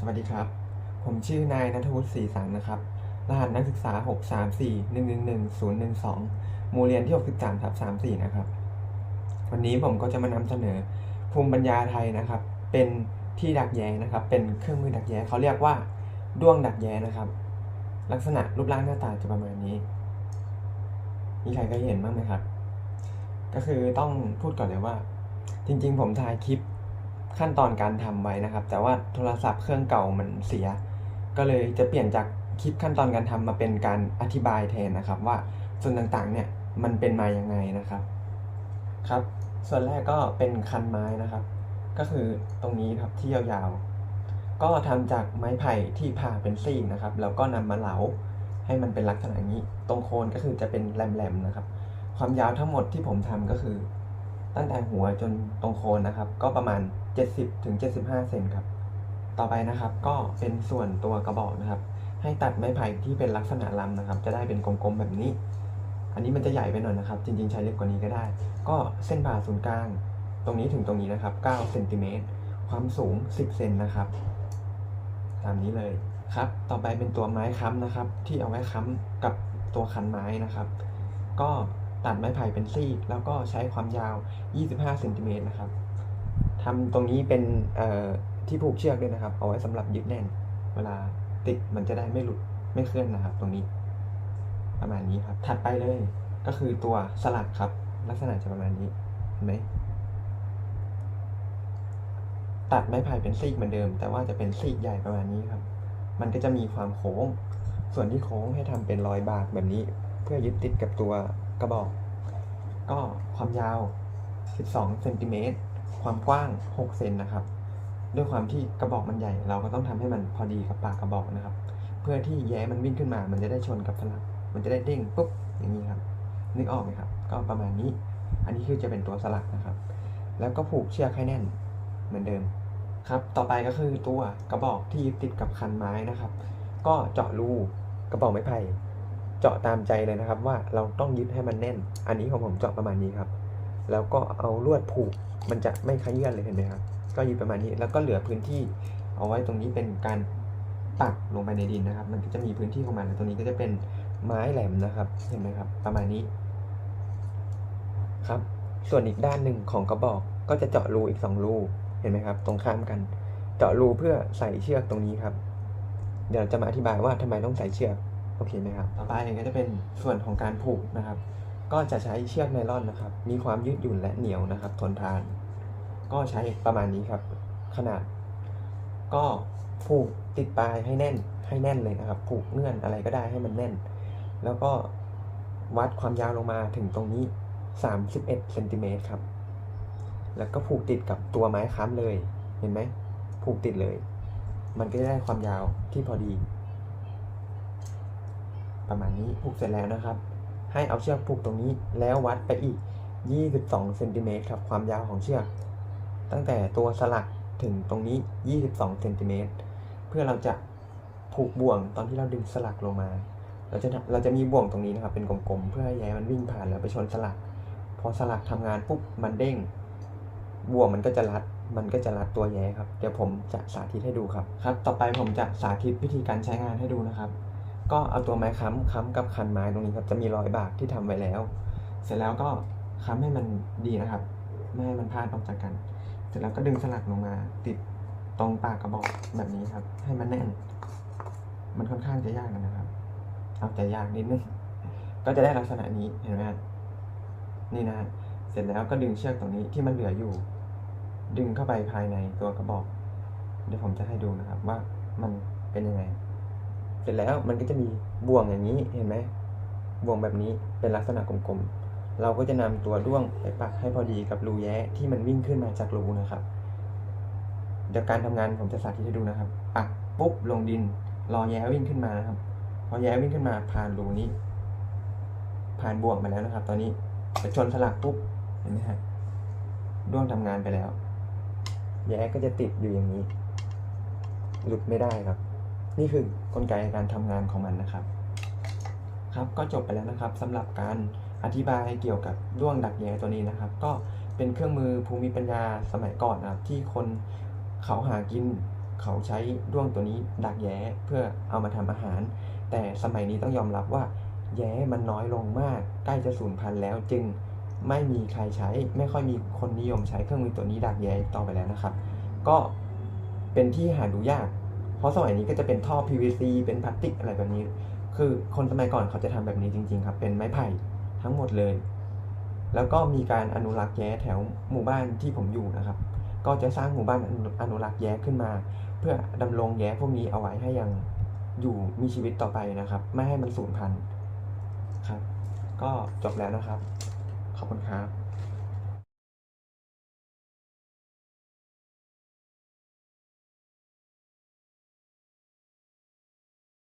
สวัสดีครับ ผมชื่อนายนัทวุฒิศรีสังนะครับ รหัสนักศึกษา 6 3 4 1 1 1 0 1 2หมู่เรียนที่ 63ทับ34 นะครับ วันนี้ผมก็จะมานำเสนอภูมิปัญญาไทยนะครับ เป็นที่ดักแย้นะครับ เป็นเครื่องมือดักแย้เขาเรียกว่าด้วงดักแย้นะครับ ลักษณะรูปร่างหน้าตาจะประมาณนี้ มีใครเคยเห็นบ้างไหมครับ ก็คือต้องพูดก่อนเลยว่า จริง ๆ ผมถ่ายคลิป ขั้นตอนการทำไว้นะครับ แต่ว่าโทรศัพท์เครื่องเก่ามันเสีย ก็เลยจะเปลี่ยนจากคลิปขั้นตอนการทำมาเป็นการอธิบายแทนนะครับ ว่าส่วนต่างๆเนี่ยมันเป็นมาอย่างไงนะครับครับ ส่วนแรกก็เป็นคันไม้นะครับ ก็คือตรงนี้ครับที่ยาวๆ ก็ทำจากไม้ไผ่ที่ผ่าเป็นซี่นะครับ แล้วก็นำมาเหลาให้มันเป็นลักษณะนี้ ตรงโคนก็คือจะเป็นแหลมๆนะครับ ความยาวทั้งหมดที่ผมทำก็คือ ตั้งแต่หัวจนตรงโคนนะครับ ก็ประมาณ 70ถึง75 เซนครับ ต่อไปนะครับก็เป็นส่วนตัวกระบอกนะครับ ให้ตัดไม้ไผ่ที่เป็นลักษณะลำนะครับ จะได้เป็นกลมๆแบบนี้ อันนี้มันจะใหญ่ไปหน่อยนะครับ จริงๆใช้เล็กกว่านี้ก็ได้ ก็เส้นผ่าศูนย์กลาง ตรงนี้ถึงตรงนี้นะครับ9เซนติเมตรความสูง 10 เซนนะครับ ตามนี้เลยครับ ต่อไปเป็นตัวไม้ค้ำนะครับ ที่เอาไว้ค้ำกับตัวคันไม้นะครับ ก็ตัดไม้ไผ่เป็นซี่แล้วก็ใช้ความยาว 25เซนติเมตรนะครับ ทำตรงนี้เป็นที่ผูกเชือกด้วยนะครับ เอาไว้สำหรับยึดแน่น เวลาติดมันจะได้ไม่หลุดไม่เคลื่อนนะครับ ตรงนี้ ประมาณนี้ครับ ถัดไปเลยก็คือตัวสลักครับ ลักษณะจะประมาณนี้เห็นไหมตัดไม้ไผ่เป็นซีกเหมือนเดิม แต่ว่าจะเป็นซีกใหญ่ประมาณนี้ครับ มันก็จะมีความโค้ง ส่วนที่โค้งให้ทำเป็นรอยบากแบบนี้ เพื่อยึดติดกับตัวกระบอก ก็ความยาว 12เซนติเมตร ความกว้าง 6 เซนนะครับ ด้วยความที่กระบอกมันใหญ่ เราก็ต้องทำให้มันพอดีกับปากกระบอกนะครับ เพื่อที่แย้มันวิ่งขึ้นมา มันจะได้ชนกับสลักมันจะได้เด้งปุ๊บอย่างนี้ครับ นึกออกไหมครับ ก็ประมาณนี้ อันนี้คือจะเป็นตัวสลักนะครับ แล้วก็ผูกเชือกให้แน่นเหมือนเดิมครับ ต่อไปก็คือตัวกระบอกที่ยึดติดกับคันไม้นะครับ ก็เจาะรูกระบอกไม้ไผ่ เจาะตามใจเลยนะครับ ว่าเราต้องยึดให้มันแน่น อันนี้ของผมเจาะประมาณนี้ครับ แล้วก็เอาลวดผูกมันจะไม่ขยื่นเลยเห็นไหมครับ ก็ยึดประมาณนี้แล้วก็เหลือพื้นที่เอาไว้ตรงนี้เป็นการปักลงไปในดินนะครับ มันก็จะมีพื้นที่ของมันตรงนี้ก็จะเป็นไม้แหลมนะครับ เห็นไหมครับ ประมาณนี้ครับ ส่วนอีกด้านหนึ่งของกระบอกก็จะเจาะรูอีกสองรูเห็นไหมครับ ตรงข้ามกัน เจาะรูเพื่อใส่เชือกตรงนี้ครับ เดี๋ยวจะมาอธิบายว่าทำไมต้องใส่เชือกโอเคไหมครับ ต่อไปก็จะเป็นส่วนของการผูกนะครับ ก็จะใช้เชือกไนล่อนนะครับ มีความยืดหยุ่นและเหนียวนะครับ ทนทาน ก็ใช้ประมาณนี้ครับ ขนาด ก็ผูกติดปลายให้แน่นให้แน่นเลยนะครับ ผูกเงื่อนอะไรก็ได้ให้มันแน่น แล้วก็วัดความยาวลงมาถึงตรงนี้ 31เซนติเมตรครับ แล้วก็ผูกติดกับตัวไม้ค้ำเลย เห็นไหม ผูกติดเลย มันก็จะได้ความยาวที่พอดี ประมาณนี้ผูกเสร็จแล้วนะครับ ให้เอาเชือกผูกตรงนี้ แล้ววัดไปอีก 22เซนติเมตรครับความยาวของเชือก ตั้งแต่ตัวสลักถึงตรงนี้ 22เซนติเมตรเพื่อเราจะผูกบ่วงตอนที่เราดึงสลักลงมา เราจะเราจะมีบ่วงตรงนี้นะครับเป็นกลมๆเพื่อให้แย้มันวิ่งผ่านแล้วไปชนสลัก พอสลักทำงานปุ๊บมันเด้ง บ่วงมันก็จะรัด มันก็จะรัดตัวแย้ครับ เดี๋ยวผมจะสาธิตให้ดูครับ ครับ ต่อไปผมจะสาธิตวิธีการใช้งานให้ดูนะครับ ก็เอาตัวไม้ค้ำค้ำกับคันไม้ตรงนี้ครับจะมีรอยบากที่ทำไว้แล้ว เสร็จแล้วก็ค้ำให้มันดีนะครับ ไม่ให้มันพลาดออกจากกัน เสร็จแล้วก็ดึงสลักลงมา ติดตรงปากกระบอกแบบนี้ครับ ให้มันแน่น มันค่อนข้างจะยากนะครับ เอาใจยากนิดนึงก็จะได้ลักษณะนี้เห็นไหมนี่นะเสร็จแล้วก็ดึงเชือกตรงนี้ที่มันเหลืออยู่ ดึงเข้าไปภายในตัวกระบอก เดี๋ยวผมจะให้ดูนะครับว่ามันเป็นยังไง ร็จแล้วมันก็จะมีบ่วงอย่างนี้เห็นไหมบ่วงแบบนี้เป็นลักษณะกลมๆ เราก็จะนำตัวด้วงไปปักให้พอดีกับรูแย้ที่มันวิ่งขึ้นมาจากรูนะครับ เดี๋ยวการทำงานผมจะสาธิตให้ดูนะครับ ปักปุ๊บลงดิน รอแย้วิ่งขึ้นมานครับ พอแย้วิ่งขึ้นมาผ่านรูนี้ ผ่านบ่วงมาแล้วนะครับ ตอนนี้ไปชนสลักปุ๊บเห็นไหมฮะด้วงทำงานไปแล้ว แย้ก็จะติดอยู่อย่างนี้ หลุดไม่ได้ครับ นี่คือกลไกการทำงานของมันนะครับ ครับก็จบไปแล้วนะครับสำหรับการอธิบายเกี่ยวกับด้วงดักแย้ตัวนี้นะครับ ก็เป็นเครื่องมือภูมิปัญญาสมัยก่อนนะครับ ที่คนเขาหากินเขาใช้ด้วงตัวนี้ดักแย้เพื่อเอามาทำอาหาร แต่สมัยนี้ต้องยอมรับว่าแย้มันน้อยลงมาก ใกล้จะสูญพันธุ์แล้วจึงไม่มีใครใช้ ไม่ค่อยมีคนนิยมใช้เครื่องมือตัวนี้ดักแย้อีกต่อไปแล้วนะครับ ก็เป็นที่หาดูยาก เพราะสมัยนี้ก็จะเป็นท่อ PVC เป็นพลาสติกอะไรแบบนี้ คือคนสมัยก่อนเขาจะทำแบบนี้จริง ๆ ครับ เป็นไม้ไผ่ทั้งหมดเลย แล้วก็มีการอนุรักษ์แย้แถวหมู่บ้านที่ผมอยู่นะครับ ก็จะสร้างหมู่บ้านอนุรักษ์แย้ขึ้นมา เพื่อดำรงแย้พวกนี้เอาไว้ให้ยังอยู่มีชีวิตต่อไปนะครับ ไม่ให้มันสูญพันธุ์ครับ ก็จบแล้วนะครับ ขอบคุณครับ